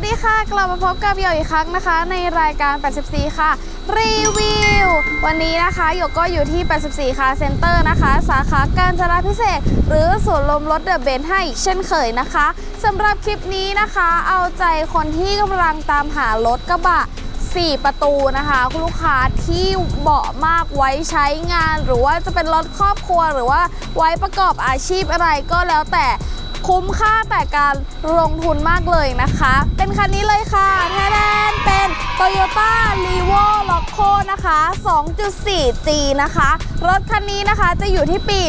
วัสดีค่ะ กลับมาพบกับโยอีกครั้งนะคะ ในรายการ 84 ค่ะ รีวิว วันนี้นะคะโยก็อยู่ที่ 84 ค่ะเซ็นเตอร์นะคะ สาขาการจราพิเศษ หรือศูนลมรถเดอะเบนให้อีกเช่นเคยนะคะสำหรับคลิปนี้นะคะ เอาใจคนที่กำลังตามหารถกระบะ 4 ประตูนะคะคุณลูกค้าที่เบาะมากไว้ใช้งาน หรือว่าจะเป็นรถครอบครัวหรือว่าไว้ประกอบอาชีพอะไรก็แล้วแต่ คุ้มค่าแต่การลงทุนมากเลยนะคะ เป็นคันนี้เลยค่ะแทนนเป็น Toyota r e v o l o c o นะคะ 2.4G นะคะ รถคันนี้นะคะจะอยู่ที่ปี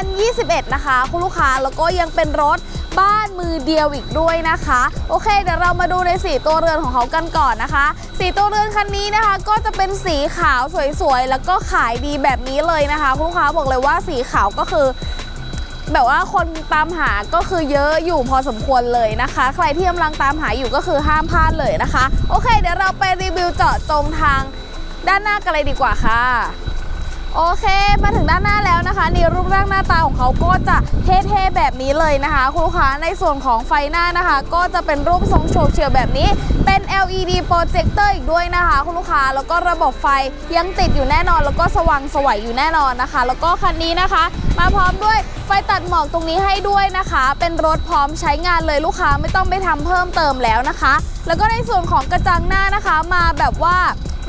2021 นะคะ คุณลูกค้าแล้วก็ยังเป็นรถบ้านมือเดียวอีกด้วยนะคะ โอเค เดี๋ยวเรามาดูในสีตัวเรือนของเขากันก่อนนะคะ สีตัวเรือนคันนี้นะคะก็จะเป็นสีขาวสวยๆ แล้วก็ขายดีแบบนี้เลยนะคะ คุณลูกค้าบอกเลยว่าสีขาวก็คือ แบบว่าคนตามหาก็คือเยอะอยู่พอสมควรเลยนะคะ ใครที่กำลังตามหาอยู่ก็คือห้ามพลาดเลยนะคะ โอเค เดี๋ยวเราไปรีวิวเจาะจงทางด้านหน้ากันเลยดีกว่าค่ะ โอเคมาถึงด้านหน้าแล้วนะคะนี่รูปร่างหน้าตาของเขาก็จะเท่ๆแบบนี้เลยนะคะ คุณลูกค้าในส่วนของไฟหน้านะคะ ก็จะเป็นรูปทรงโฉบเฉี่ยวแบบนี้ เป็น LED โปรเจคเตอร์อีกด้วยนะคะ คุณลูกค้าแล้วก็ระบบไฟยังติดอยู่แน่นอน แล้วก็สว่างสวยอยู่แน่นอนนะคะ แล้วก็คันนี้นะคะ มาพร้อมด้วยไฟตัดหมอกตรงนี้ให้ด้วยนะคะ เป็นรถพร้อมใช้งานเลยลูกค้าไม่ต้องไปทำเพิ่มเติมแล้วนะคะ แล้วก็ในส่วนของกระจังหน้านะคะมาแบบว่า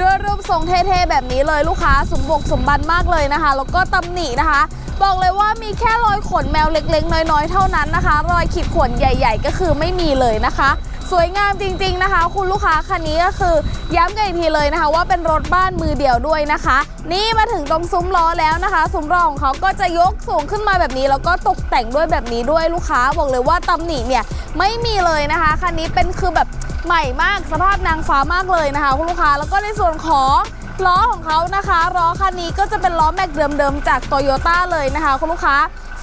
ด้วยรูปทรงเท่ๆแบบนี้เลยลูกค้าสมบกสมบันมากเลยนะคะ แล้วก็ตำหนินะคะ บอกเลยว่ามีแค่รอยขนแมวเล็กๆ น้อยๆ เท่านั้นนะคะ รอยขีดข่วนใหญ่ ๆ ก็คือไม่มีเลยนะคะ สวยงามจริงๆนะคะ คุณลูกค้าคันนี้ก็คือย้ำกันอีกทีเลยนะคะ ว่าเป็นรถบ้านมือเดียวด้วยนะคะ นี่มาถึงตรงซุ้มล้อแล้วนะคะซุ้มล้อของเขาก็จะยกสูงขึ้นมาแบบนี้แล้วก็ตกแต่งด้วยแบบนี้ด้วยลูกค้าบอกเลยว่าตำหนิเนี่ยไม่มีเลยนะคะคันนี้เป็นคือแบบ ใหม่มากสภาพนางฟ้ามากเลยนะคะคุณลูกค้าแล้วก็ในส่วนของล้อของเขานะคะล้อคันนี้ก็จะเป็นล้อแม็กเดิมๆจากโตโยต้าเลยนะคะคุณลูกค้า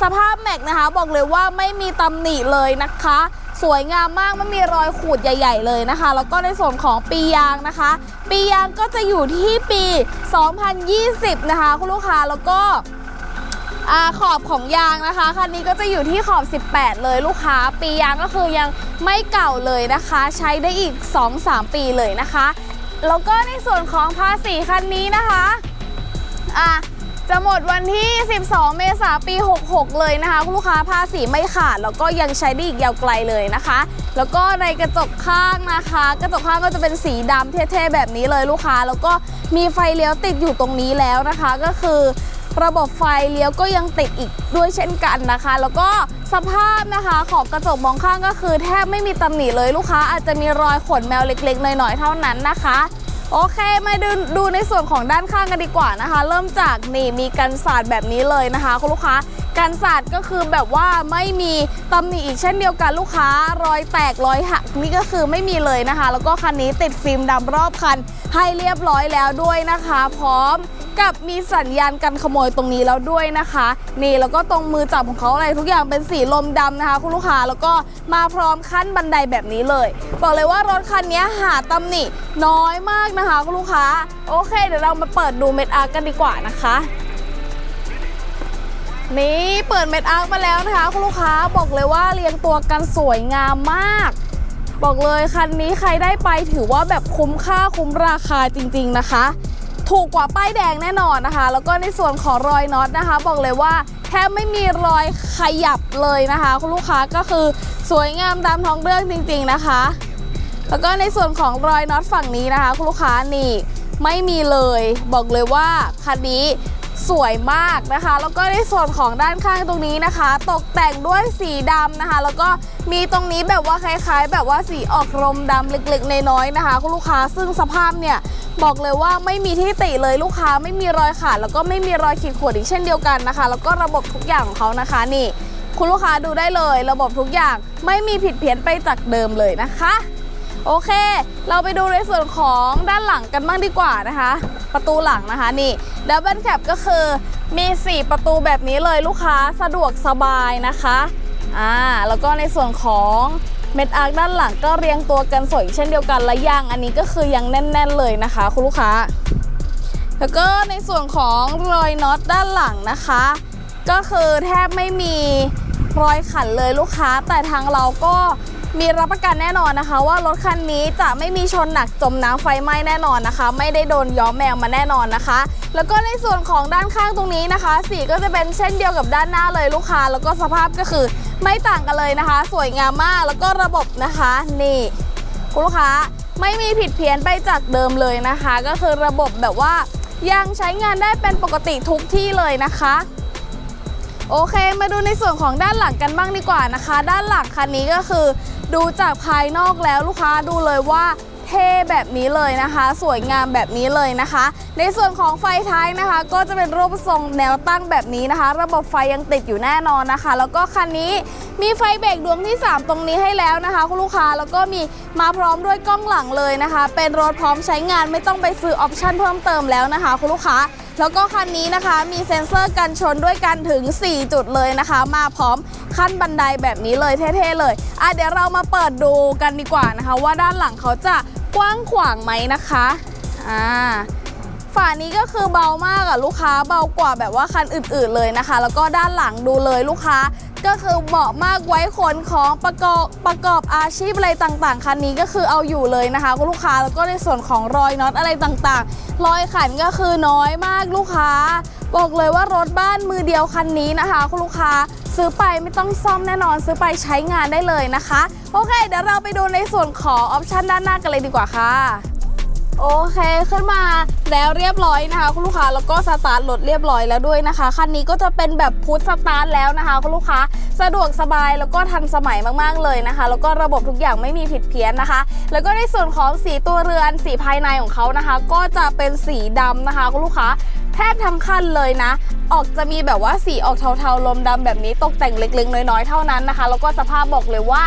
สภาพแม็กนะคะ บอกเลยว่าไม่มีตำหนิเลยนะคะ สวยงามมากไม่มีรอยขูดใหญ่ ๆ เลยนะคะ แล้วก็ในส่วนของปียางนะคะ ปียางก็จะอยู่ที่ปี 2020 นะคะคุณลูกค้าแล้วก็ อขอบของยางนะคะคันนี้ก็จะอยู่ที่ขอบ 18 เลยลูกค้า ปียางก็คือยังไม่เก่าเลยนะคะ ใช้ได้อีก 2-3 ปีเลยนะคะ แล้วก็ในส่วนของภาษีคันนี้นะคะอะจะหมดวันที่ 12 เมษายนปี 66 เลยนะคะคุณลูกค้าภาษีไม่ขาด แล้วก็ยังใช้ได้อีกยาวไกลเลยนะคะ แล้วก็ในกระจกข้างนะคะ กระจกข้างก็จะเป็นสีดำเท่ๆแบบนี้เลยลูกค้า แล้วก็มีไฟเลี้ยวติดอยู่ตรงนี้แล้วนะคะ ก็คือ ระบบไฟเลี้ยวก็ยังติดอีกด้วยเช่นกันนะคะ แล้วก็สภาพนะคะของกระจกมองข้างก็คือแทบไม่มีตำหนิเลยลูกค้า อาจจะมีรอยขนแมวเล็กๆหน่อยๆเท่านั้นนะคะโอเค มาดูดูในส่วนของด้านข้างกันดีกว่านะคะ เริ่มจากนี่มีกันสาดแบบนี้เลยนะคะ คุณลูกค้ากันสาดก็คือแบบว่าไม่มีตำหนิอีกเช่นเดียวกันลูกค้า รอยแตกรอยหักนี่ก็คือไม่มีเลยนะคะ แล้วก็คันนี้ติดฟิล์มดำรอบคันให้เรียบร้อยแล้วด้วยนะคะ พร้อม กับมีสัญญาณกันขโมยตรงนี้แล้วด้วยนะคะ นี่แล้วก็ตรงมือจับของเขาอะไรทุกอย่างเป็นสีลมดำนะคะ คุณลูกค้าแล้วก็มาพร้อมขั้นบันไดแบบนี้เลย บอกเลยว่ารถคันนี้หาตำหนิน้อยมากนะคะ คุณลูกค้า โอเค เดี๋ยวเรามาเปิดดูเม็ดอาร์กันดีกว่านะคะนี่เปิดเม็ดอาร์มาแล้วนะคะ คุณลูกค้าบอกเลยว่าเรียงตัวกันสวยงามมาก บอกเลยคันนี้ใครได้ไปถือว่าแบบคุ้มค่าคุ้มราคาจริง ๆนะคะ ถูกกว่าป้ายแดงแน่นอนนะคะ แล้วก็ในส่วนของรอยน็อตนะคะ บอกเลยว่าแทบไม่มีรอยขยับเลยนะคะ คุณลูกค้าก็คือสวยงามตามท้องเรื่องจริง ๆนะคะ แล้วก็ในส่วนของรอยน็อตฝั่งนี้นะคะ คุณลูกค้านี่ไม่มีเลย บอกเลยว่าคันนี้ สวยมากนะคะ แล้วก็ในส่วนของด้านข้างตรงนี้นะคะ ตกแต่งด้วยสีดำนะคะ แล้วก็มีตรงนี้แบบว่าคล้ายๆ แบบว่าสีออกรมดำเล็กๆน้อยๆนะคะคุณลูกค้าซึ่งสภาพเนี่ยบอกเลยว่าไม่มีที่ติเลยลูกค้าไม่มีรอยขาดแล้วก็ไม่มีรอยขีดข่วนอีกเช่นเดียวกันนะคะ แล้วก็ระบบทุกอย่างของเขานะคะนี่ คุณลูกค้าดูได้เลย ระบบทุกอย่างไม่มีผิดเพี้ยนไปจากเดิมเลยนะคะ โอเค เราไปดูในส่วนของด้านหลังกันบ้างดีกว่านะคะ ประตูหลังนะคะนี่ดับเบิลแคปก็คือมี 4 ประตูแบบนี้เลยลูกค้าสะดวกสบายนะคะอ่าแล้วก็ในส่วนของเม็ดอาร์คด้านหลังก็เรียงตัวกันสวยเช่นเดียวกันและยางอันนี้ก็คือยังแน่น ๆ เลยนะคะ คุณลูกค้า แล้วก็ในส่วนของรอยน็อตด้านหลังนะคะ ก็คือแทบไม่มีรอยขันเลยลูกค้า แต่ทางเราก็ มีรับประกันแน่นอนนะคะ ว่ารถคันนี้จะไม่มีชนหนักจมน้ำไฟไหม้แน่นอนนะคะ ไม่ได้โดนย้อมแมวมาแน่นอนนะคะ แล้วก็ในส่วนของด้านข้างตรงนี้นะคะ สีก็จะเป็นเช่นเดียวกับด้านหน้าเลยลูกค้า แล้วก็สภาพก็คือไม่ต่างกันเลยนะคะ สวยงามมากแล้วก็ระบบนะคะนี่คุณลูกค้าไม่มีผิดเพี้ยนไปจากเดิมเลยนะคะ ก็คือระบบแบบว่ายังใช้งานได้เป็นปกติทุกที่เลยนะคะโอเค มาดูในส่วนของด้านหลังกันบ้างดีกว่านะคะ ด้านหลังคันนี้ก็คือ ดูจากภายนอกแล้วลูกค้าดูเลยว่าเท่แบบนี้เลยนะคะ สวยงามแบบนี้เลยนะคะ ในส่วนของไฟท้ายนะคะ ก็จะเป็นรูปทรงแนวตั้งแบบนี้นะคะ ระบบไฟยังติดอยู่แน่นอนนะคะ แล้วก็คันนี้มีไฟเบรกดวงที่ 3 ตรงนี้ให้แล้วนะคะคุณลูกค้าแล้วก็มีมาพร้อมด้วยกล้องหลังเลยนะคะ เป็นรถพร้อมใช้งานไม่ต้องไปซื้อออปชั่นเพิ่มเติมแล้วนะคะคุณลูกค้า แล้วก็คันนี้นะคะมีเซ็นเซอร์กันชนด้วยกันถึง 4 จุดเลยนะคะ มาพร้อมขั้นบันไดแบบนี้เลยเท่ๆเลยอะเดี๋ยวเรามาเปิดดูกันดีกว่านะคะ ว่าด้านหลังเขาจะกว้างขวางไหมนะคะอ่าฝานี้ก็คือเบามากอะลูกค้าเบากว่าแบบว่าคันอื่นๆเลยนะคะ แล้วก็ด้านหลังดูเลยลูกค้า ก็คือเหมาะมากไว้ขนของประกอบประกอบอาชีพอะไรต่างๆ คันนี้ก็คือเอาอยู่เลยนะคะคุณลูกค้าแล้วก็ในส่วนของรอยน็อตอะไรต่างๆ รอยขันก็คือน้อยมากลูกค้า บอกเลยว่ารถบ้านมือเดียวคันนี้นะคะ คุณลูกค้าซื้อไปไม่ต้องซ่อมแน่นอนซื้อไปใช้งานได้เลยนะคะ โอเค เดี๋ยวเราไปดูในส่วนของออปชันด้านหน้ากันเลยดีกว่าค่ะ โอเคขึ้นมาแล้วเรียบร้อยนะคะ คุณลูกค้าแล้วก็สตาร์ทรถเรียบร้อยแล้วด้วยนะคะคันนี้ก็จะเป็นแบบพุทสตาร์ทแล้วนะคะ คุณลูกค้าสะดวกสบายแล้วก็ทันสมัยมากๆเลยนะคะ แล้วก็ระบบทุกอย่างไม่มีผิดเพี้ยนนะคะ แล้วก็ในส่วนของสีตัวเรือนสีภายในของเขานะคะ ก็จะเป็นสีดำนะคะ คุณลูกค้าแทบทั้งคันเลยนะ ออกจะมีแบบว่าสีออกเทาๆลมดำแบบนี้ตกแต่งเล็กๆน้อยๆเท่านั้นนะคะ แล้วก็สภาพบอกเลยว่า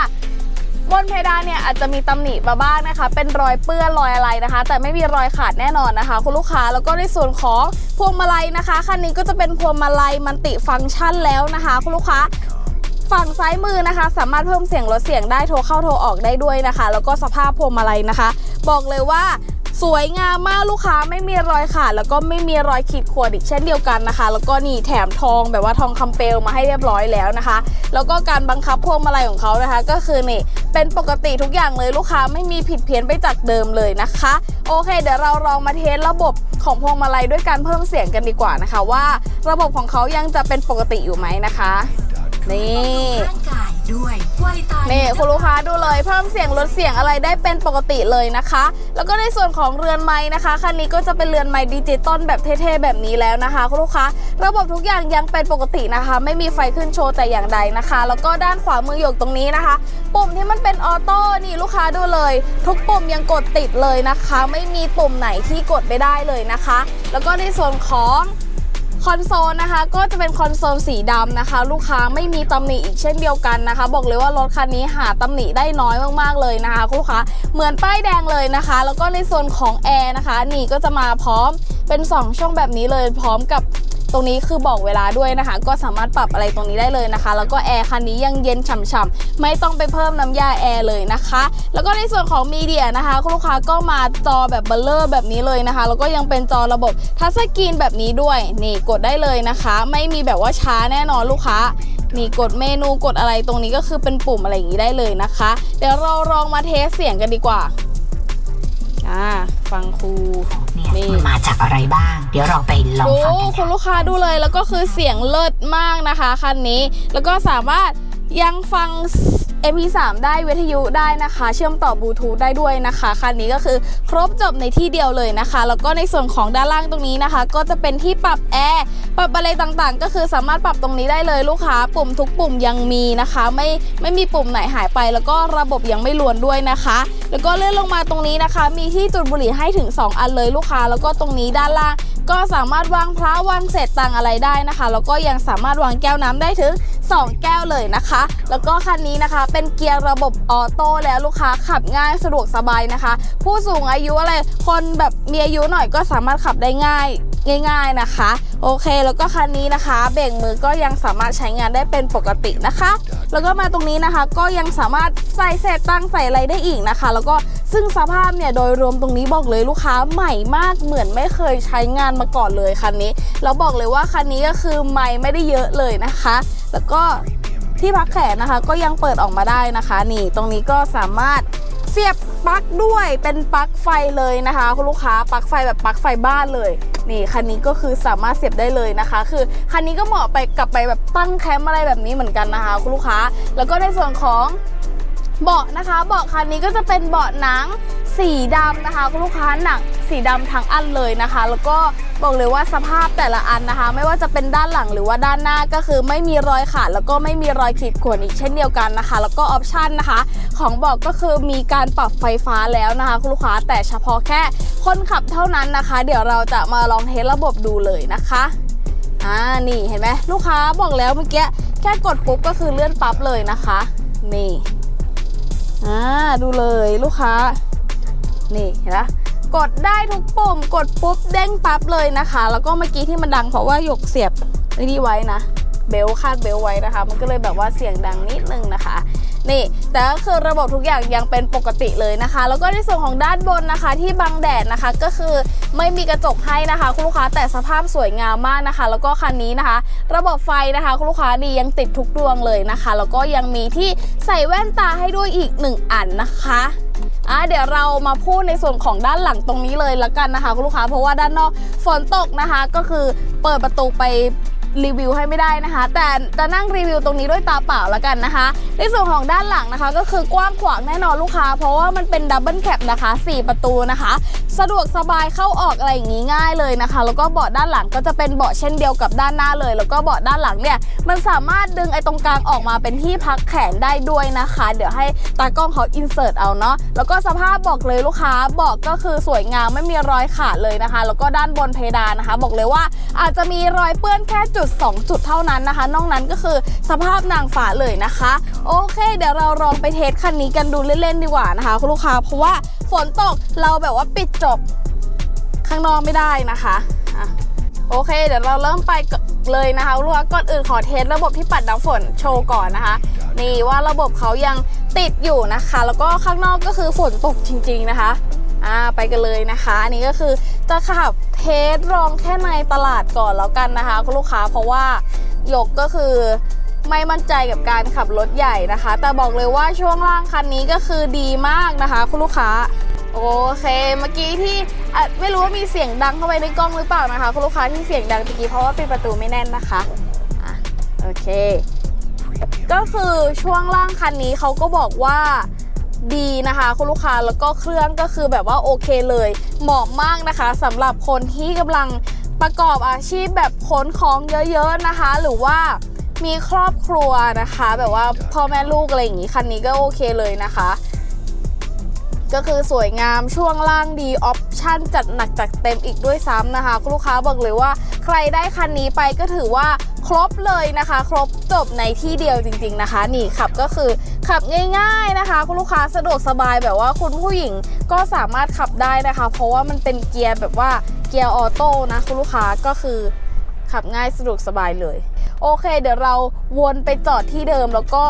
บนเพดานเนี่ยอาจจะมีตำหนิมาบ้างนะคะ เป็นรอยเปื้อนรอยอะไรนะคะ แต่ไม่มีรอยขาดแน่นอนนะคะ คุณลูกค้าแล้วก็ในส่วนของพวงมาลัยนะคะคันนี้ก็จะเป็นพวงมาลัยมันติฟังก์ชันแล้วนะคะ คุณลูกค้าฝั่งซ้ายมือนะคะ สามารถเพิ่มเสียงลดเสียงได้โทรเข้าโทรออกได้ด้วยนะคะ แล้วก็สภาพพวงมาลัยนะคะ บอกเลยว่า สวยงามมากลูกค้าไม่มีรอยขาดแล้วก็ไม่มีรอยขีดข่วนอีกเช่นเดียวกันนะคะ แล้วก็นี่แถมทองแบบว่าทองคำเปลวมาให้เรียบร้อยแล้วนะคะ แล้วก็การบังคับพวงมาลัยของเขานะคะ ก็คือนี่เป็นปกติทุกอย่างเลยลูกค้าไม่มีผิดเพี้ยนไปจากเดิมเลยนะคะ โอเค เดี๋ยวเราลองมาเทสระบบของพวงมาลัยด้วยการเพิ่มเสียงกันดีกว่านะคะ ว่า ระบบของเขายังจะเป็นปกติอยู่ไหมนะคะ นี่ร่างกายด้วยไวตานี่คุณลูกค้าดูเลยเพิ่มเสียงลดเสียงอะไรได้เป็นปกติเลยนะคะ แล้วก็ในส่วนของเรือนไม้นะคะคันนี้ก็จะเป็นเรือนไม้ดิจิตอลแบบเท่ๆแบบนี้แล้วนะคะคุณลูกค้าระบบทุกอย่างยังเป็นปกตินะคะ ไม่มีไฟขึ้นโชว์แต่อย่างใดนะคะ แล้วก็ด้านขวามือหยกตรงนี้นะคะ ปุ่มที่มันเป็นออโต้นี่ลูกค้าดูเลย ทุกปุ่มยังกดติดเลยนะคะ ไม่มีปุ่มไหนที่กดไม่ได้เลยนะคะ แล้วก็ในส่วนของ คอนโซลนะคะก็จะเป็นคอนโซลสีดำนะคะ ลูกค้าไม่มีตำหนิอีกเช่นเดียวกันนะคะ บอกเลยว่ารถคันนี้หาตำหนิได้น้อยมากๆเลยนะคะคุณลูกค้าเหมือนป้ายแดงเลยนะคะ แล้วก็ในส่วนของแอร์นะคะ นี่ก็จะมาพร้อมเป็น 2 ช่องแบบนี้เลยพร้อมกับ ตรงนี้คือบอกเวลาด้วยนะคะ ก็สามารถปรับอะไรตรงนี้ได้เลยนะคะ แล้วก็แอร์คันนี้ยังเย็นฉ่ำๆไม่ต้องไปเพิ่มน้ำยาแอร์เลยนะคะ แล้วก็ในส่วนของมีเดียนะคะคุณลูกค้าก็มาจอแบบเบลเลอร์แบบนี้เลยนะคะ แล้วก็ยังเป็นจอระบบทัชสกรีนแบบนี้ด้วยนี่กดได้เลยนะคะ ไม่มีแบบว่าช้าแน่นอนลูกค้านี่กดเมนูกดอะไรตรงนี้ก็คือเป็นปุ่มอะไรอย่างนี้ได้เลยนะคะ เดี๋ยวเราลองมาเทสเสียงกันดีกว่า อ่าฟังครูเนี่ยนี่ มันมาจากอะไรบ้าง เดี๋ยวเราไปลองดูฟังกันคุณลูกค้าดูเลยแล้วก็คือเสียงเลิศมากนะคะคันนี้ แล้วก็สามารถยังฟัง MP3 ได้วิทยุได้นะคะ เชื่อมต่อบลูทูธได้ด้วยนะคะคันนี้ก็คือครบจบในที่เดียวเลยนะคะ แล้วก็ในส่วนของด้านล่างตรงนี้นะคะ ก็จะเป็นที่ปรับแอร์ปรับอะไรต่างๆ ก็คือสามารถปรับตรงนี้ได้เลยลูกค้า ปุ่มทุกปุ่มยังมีนะคะ ไม่ไม่มีปุ่มไหนหายไป แล้วก็ระบบยังไม่ลวนด้วยนะคะแล้วก็เลื่อนลงมาตรงนี้นะคะ มีที่จุดบุหรี่ให้ถึง 2 อันเลยลูกค้า แล้วก็ตรงนี้ด้านล่างก็สามารถวางพระวางเศษตังอะไรได้นะคะ แล้วก็ยังสามารถวางแก้วน้ำได้ถึง 2 แก้วเลยนะคะ แล้วก็คันนี้นะคะ เป็นเกียร์ระบบออโต้แล้วลูกค้าขับง่ายสะดวกสบายนะคะ ผู้สูงอายุอะไรคนแบบมีอายุหน่อยก็สามารถขับได้ง่าย ง่ายๆนะคะ โอเค แล้วก็คันนี้นะคะ เบรกมือก็ยังสามารถใช้งานได้เป็นปกตินะคะ แล้วก็มาตรงนี้นะคะ ก็ยังสามารถใส่เศษตั้งใส่อะไรได้อีกนะคะ แล้วก็ซึ่งสภาพเนี่ยโดยรวมตรงนี้บอกเลยลูกค้าใหม่มากเหมือนไม่เคยใช้งานมาก่อนเลยคันนี้แล้วบอกเลยว่าคันนี้ก็คือไม่ไม่ได้เยอะเลยนะคะ แล้วก็ที่พักแขนนะคะก็ยังเปิดออกมาได้นะคะ นี่ตรงนี้ก็สามารถ เสียบปลั๊กด้วยเป็นปลั๊กไฟเลยนะคะคุณลูกค้าปลั๊กไฟแบบปลั๊กไฟบ้านเลยนี่คันนี้ก็คือสามารถเสียบได้เลยนะคะ คือคันนี้ก็เหมาะไปกลับไปแบบตั้งแคมป์อะไรแบบนี้เหมือนกันนะคะคุณลูกค้า แล้วก็ในส่วนของ เบาะนะคะเบาะคันนี้ก็จะเป็นเบาะหนังสีดำนะคะคุณลูกค้าหนังสีดำทั้งอันเลยนะคะ แล้วก็บอกเลยว่าสภาพแต่ละอันนะคะ ไม่ว่าจะเป็นด้านหลังหรือว่าด้านหน้าก็คือไม่มีรอยขาดแล้วก็ไม่มีรอยขีดข่วนอีกเช่นเดียวกันนะคะ แล้วก็ออปชันนะคะ ของเบาะก็คือมีการปรับไฟฟ้าแล้วนะคะคุณลูกค้าแต่เฉพาะแค่คนขับเท่านั้นนะคะ เดี๋ยวเราจะมาลองเทสระบบดูเลยนะคะอ่านี่เห็นไหมลูกค้าบอกแล้วเมื่อกี้แค่กดปุ๊บก็คือเลื่อนปั๊บเลยนะคะ นี่ อ่าดูเลยลูกค้า นี่เห็นไหมกดได้ทุกปุ่ม กดปุ๊บเด้งปั๊บเลยนะคะ แล้วก็เมื่อกี้ที่มันดังเพราะว่าหยกเสียบนี่ไว้นะ เบลคาดเบลไว้นะคะ มันก็เลยแบบว่าเสียงดังนิดนึงนะคะ นี่ แต่ก็คือระบบทุกอย่างยังเป็นปกติเลยนะคะ แล้วก็ในส่วนของด้านบนนะคะ ที่บังแดดนะคะก็คือไม่มีกระจกให้นะคะ คุณลูกค้าแต่สภาพสวยงามมากนะคะ แล้วก็คันนี้นะคะ ระบบไฟนะคะ คุณลูกค้าดียังติดทุกดวงเลยนะคะ แล้วก็ยังมีที่ใส่แว่นตาให้ด้วยอีกหนึ่งอันนะคะอะเดี๋ยวเรามาพูดในส่วนของด้านหลังตรงนี้เลยละกันนะคะ คุณลูกค้าเพราะว่าด้านนอกฝนตกนะคะ ก็คือเปิดประตูไป รีวิวให้ไม่ได้นะคะ แต่จะนั่งรีวิวตรงนี้ด้วยตาเปล่าแล้วกันนะคะ ในส่วนของด้านหลังนะคะ ก็คือกว้างขวางแน่นอนลูกค้า เพราะว่ามันเป็นดับเบิลแคปนะคะ 4 ประตูนะคะ สะดวกสบายเข้าออกอะไรอย่างนี้ง่ายเลยนะคะ แล้วก็เบาะด้านหลังก็จะเป็นเบาะเช่นเดียวกับด้านหน้าเลย แล้วก็เบาะด้านหลังเนี่ยมันสามารถดึงไอ้ตรงกลางออกมาเป็นที่พักแขนได้ด้วยนะคะ เดี๋ยวให้ตากล้องเขาอินเสิร์ตเอาเนาะแล้วก็สภาพบอกเลยลูกค้าเบาะก็คือสวยงามไม่มีรอยขาดเลยนะคะ แล้วก็ด้านบนเพดานนะคะ บอกเลยว่าอาจจะมีรอยเปื้อนแค่จุด2 จุดเท่านั้นนะคะ นอกนั้นก็คือสภาพนางฟ้าเลยนะคะ โอเค เดี๋ยวเราลองไปเทสคันนี้กันดูเล่นๆดีกว่านะคะคุณลูกค้าเพราะว่าฝนตกเราแบบว่าปิดจบข้างนอกไม่ได้นะคะอะโอเค เดี๋ยวเราเริ่มไปเลยนะคะลูกค้าก่อนอื่นขอเทสระบบที่ปัดน้ำฝนโชว์ก่อนนะคะ นี่ว่าระบบเขายังติดอยู่นะคะ แล้วก็ข้างนอกก็คือฝนตกจริง ๆนะคะ อ่าไปกันเลยนะคะ อันนี้ก็คือจะขับเทสลองแค่ในตลาดก่อนแล้วกันนะคะคุณลูกค้าเพราะว่าหยกก็คือไม่มั่นใจกับการขับรถใหญ่นะคะ แต่บอกเลยว่าช่วงล่างคันนี้ก็คือดีมากนะคะคุณลูกค้าโอเคเมื่อกี้ที่ไม่รู้ว่ามีเสียงดังเข้าไปในกล้องหรือเปล่านะคะ คุณลูกค้าที่เสียงดังตะกี้เพราะว่าปิดประตูไม่แน่นนะคะอะโอเค ก็คือช่วงล่างคันนี้เขาก็บอกว่า ดีนะคะคุณลูกค้าแล้วก็เครื่องก็คือแบบว่าโอเคเลย เหมาะมากนะคะสำหรับคนที่กำลังประกอบอาชีพแบบขนของเยอะๆนะคะ หรือว่ามีครอบครัวนะคะ แบบว่าพ่อแม่ลูกอะไรอย่างนี้คันนี้ก็โอเคเลยนะคะ ก็คือสวยงามช่วงล่างดีออปชั่นจัดหนักจัดเต็มอีกด้วยซ้ำนะคะคุณลูกค้าบอกเลยว่า ใครได้คันนี้ไปก็ถือว่าครบเลยนะคะ ครบจบในที่เดียวจริง ๆนะคะ นี่ขับก็คือขับง่าย ๆนะคะ คุณลูกค้าสะดวกสบายแบบว่าคุณผู้หญิงก็สามารถขับได้นะคะ เพราะว่ามันเป็นเกียร์แบบว่าเกียร์ออโต้นะคุณลูกค้าก็คือขับง่ายสะดวกสบายเลย โอเค เดี๋ยวเราวนไปจอดที่เดิมแล้วก็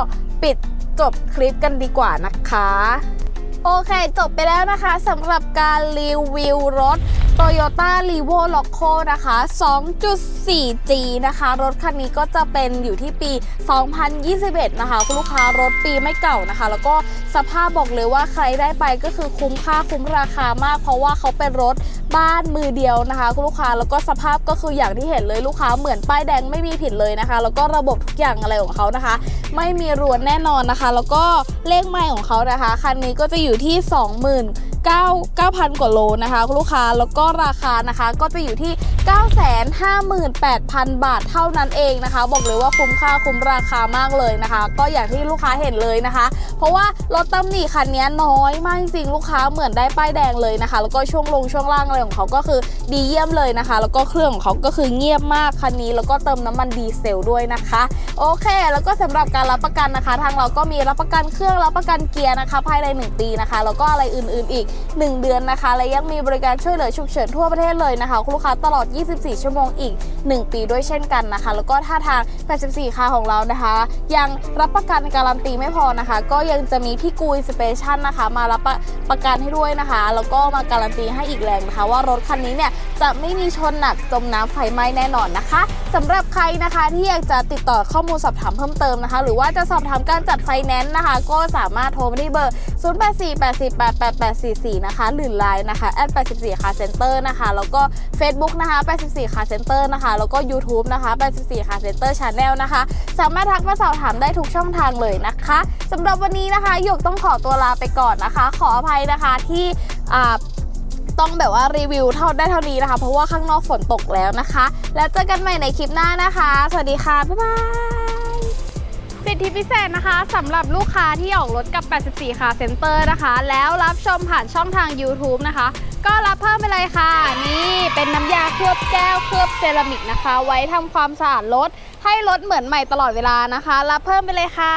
ปิดจบคลิปกันดีกว่านะคะ โอเค จบไปแล้วนะคะสำหรับการรีวิวรถ Toyota r e v o l o c o นะคะ 2.4G นะคะ รถคันนี้ก็จะเป็นอยู่ที่ปี 2021 นะคะ คุณลูกค้ารถปีไม่เก่านะคะ แล้วก็สภาพบอกเลยว่าใครได้ไปก็คือคุ้มค่าคุ้มราคามาก เพราะว่าเขาเป็นรถบ้านมือเดียวนะคะ คุณลูกค้าแล้วก็สภาพก็คืออย่างที่เห็นเลยลูกค้าเหมือนป้ายแดงไม่มีผิดเลยนะคะ แล้วก็ระบบทุกอย่างอะไรของเขานะคะ ไม่มีรวนแน่นอนนะคะ แล้วก็เลขไมล์ของเขานะคะคันนี้ก็จะอยู่ที่ 20,000 9 9,000 กว่าโลนะคะ คุณลูกค้าแล้วก็็ราคานะคะก็จะอยู่ที่ 958,000 บาทเท่านั้นเองนะคะ บอกเลยว่าคุ้มค่าคุ้มราคามากเลยนะคะ ก็อย่างที่ลูกค้าเห็นเลยนะคะ เพราะว่ารถตำหนิคันนี้น้อยมากจริงลูกค้าเหมือนได้ป้ายแดงเลยนะคะ แล้วก็ช่วงลงช่วงล่างอะไรของเขาก็คือดีเยี่ยมเลยนะคะ แล้วก็เครื่องของเขาก็คือเงียบมากคันนี้ แล้วก็เติมน้ำมันดีเซลด้วยนะคะ โอเค แล้วก็สำหรับการรับประกันนะคะ ทางเราก็มีรับประกันเครื่องรับประกันเกียร์นะคะ ภายใน 1 ปีนะคะแล้วก็อะไรอื่นๆอีก 1 เดือนนะคะและยังมีบริการช่วยเหลือฉุกเฉินฉินทั่วประเทศเลยนะคะคุณลูกค้าตลอด 24 ชั่วโมงอีก 1 ปีด้วยเช่นกันนะคะ แล้วก็ถ้าทาง 84ค่าของเรานะคะ ยังรับประกันการันตีไม่พอนะคะ ก็ยังจะมีพี่กุยสเปเชัลนะคะ มารับประประกันให้ด้วยนะคะ แล้วก็มาการันตีให้อีกแรงนะคะ ว่ารถคันนี้เนี่ยจะไม่มีชนหนักจมน้ำไฟไหม้แน่นอนนะคะสำหรับใครนะคะที่อยากจะติดต่อข้อมูลสอบถามเพิ่มเติมนะคะ หรือว่าจะสอบถามการจัดไฟแนนซ์นะคะ ก็สามารถโทรมาที่เบอร์ 0848488844 นะคะหรือ Line นะคะ @84 car center นะคะ แล้วก็ Facebook นะคะ 84 car center นะคะ แล้วก็ YouTube นะคะ 84 car center channel นะคะ สามารถทักมาสอบถามได้ทุกช่องทางเลยนะคะสำหรับวันนี้นะคะหยกต้องขอตัวลาไปก่อนนะคะ ขออภัยนะคะที่ต้องแบบว่ารีวิวเท่าได้เท่านี้นะคะ เพราะว่าข้างนอกฝนตกแล้วนะคะ แล้วเจอกันใหม่ในคลิปหน้านะคะ สวัสดีค่ะ บ๊ายบายสิทธิพิเศษนะคะสำหรับลูกค้าที่ออกรถกับ 84 ค่ะเซ็นเตอร์นะคะ แล้วรับชมผ่านช่องทาง YouTube นะคะ ก็รับเพิ่มไปเลยค่ะ นี่เป็นน้ำยาเคลือบแก้วเคลือบเซรามิกนะคะ ไว้ทำความสะอาดรถให้รถเหมือนใหม่ตลอดเวลานะคะ รับเพิ่มไปเลยค่ะ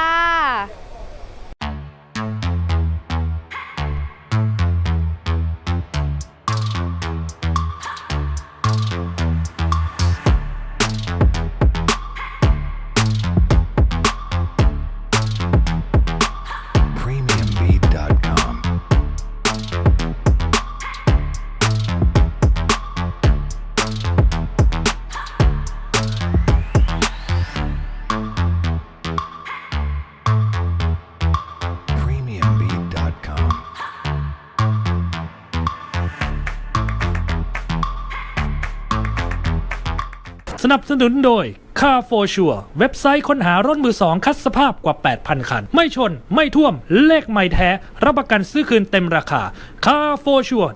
นับสนุนโดย Car for Sure เว็บไซต์ค้นหารถมือสองคัดสภาพกว่า 8,000 คัน ไม่ชน ไม่ท่วม เลขไม่แท้ รับประกันซื้อคืนเต็มราคา carforsure